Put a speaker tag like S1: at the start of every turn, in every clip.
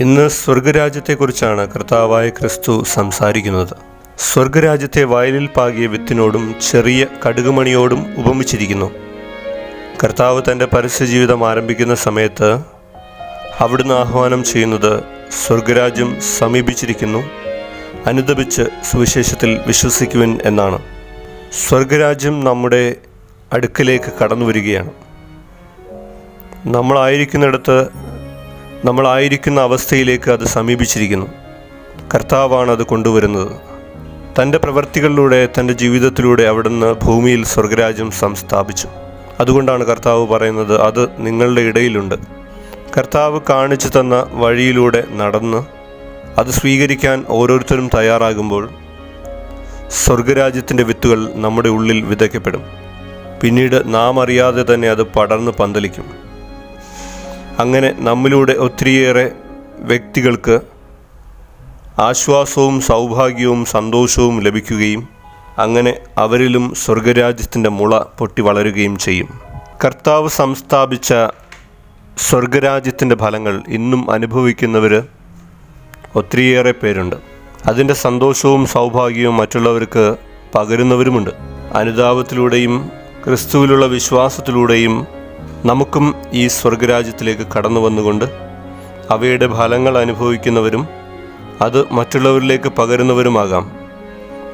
S1: ഇന്ന് സ്വർഗരാജ്യത്തെക്കുറിച്ചാണ് കർത്താവായ ക്രിസ്തു സംസാരിക്കുന്നത്. സ്വർഗരാജ്യത്തെ വയലിൽ പാകിയ വിത്തിനോടും ചെറിയ കടുകുമണിയോടും ഉപമിച്ചിരിക്കുന്നു. കർത്താവ് തന്റെ പരസ്യജീവിതം ആരംഭിക്കുന്ന സമയത്ത് അവിടുന്ന് ആഹ്വാനം ചെയ്യുന്നത് സ്വർഗരാജ്യം സമീപിച്ചിരിക്കുന്നു അനുദപിച്ച് സുവിശേഷത്തിൽ വിശ്വസിക്കുവിൻ എന്നാണ്. സ്വർഗരാജ്യം നമ്മുടെ അടുക്കലേക്ക് കടന്നു വരികയാണ് നമ്മളായിരിക്കുന്നിടത്ത് നമ്മളായിരിക്കുന്ന അവസ്ഥയിലേക്ക് അത് സമീപിച്ചിരിക്കുന്നു. കർത്താവാണ് അത് കൊണ്ടുവരുന്നത്. തന്റെ പ്രവൃത്തികളിലൂടെ തന്റെ ജീവിതത്തിലൂടെ അവിടുന്ന് ഭൂമിയിൽ സ്വർഗരാജ്യം സംസ്ഥാപിച്ചു. അതുകൊണ്ടാണ് കർത്താവ് പറയുന്നത് അത് നിങ്ങളുടെ ഇടയിലുണ്ട്. കർത്താവ് കാണിച്ചു തന്ന വഴിയിലൂടെ നടന്ന് അത് സ്വീകരിക്കാൻ ഓരോരുത്തരും തയ്യാറാകുമ്പോൾ സ്വർഗരാജ്യത്തിന്റെ വിത്തുകൾ നമ്മുടെ ഉള്ളിൽ വിതയ്ക്കപ്പെടും. പിന്നീട് നാം അറിയാതെ തന്നെ അത് പടർന്ന് പന്തലിക്കും. അങ്ങനെ നമ്മിലൂടെ ഒത്തിരിയേറെ വ്യക്തികൾക്ക് ആശ്വാസവും സൗഭാഗ്യവും സന്തോഷവും ലഭിക്കുകയും അങ്ങനെ അവരിലും സ്വർഗരാജ്യത്തിന്റെ മുള പൊട്ടി വളരുകയും ചെയ്യും. കർത്താവ് സംസ്ഥാപിച്ച സ്വർഗരാജ്യത്തിന്റെ ഫലങ്ങൾ ഇന്നും അനുഭവിക്കുന്നവർ ഒത്തിരിയേറെ പേരുണ്ട്. അതിന്റെ സന്തോഷവും സൗഭാഗ്യവും മറ്റുള്ളവർക്ക് പകരുന്നവരുമുണ്ട്. അനുതാപത്തിലൂടെയും ക്രിസ്തുവിലുള്ള വിശ്വാസത്തിലൂടെയും നമുക്കും ഈ സ്വർഗരാജ്യത്തിലേക്ക് കടന്നു വന്നുകൊണ്ട് അവയുടെ ഫലങ്ങൾ അനുഭവിക്കുന്നവരും അത് മറ്റുള്ളവരിലേക്ക് പകരുന്നവരുമാകാം.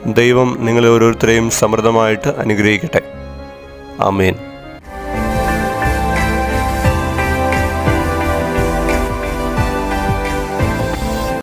S1: ദൈവം നിങ്ങളെ ഓരോരുത്തരെയും സമൃദ്ധമായിട്ട് അനുഗ്രഹിക്കട്ടെ. ആമേൻ.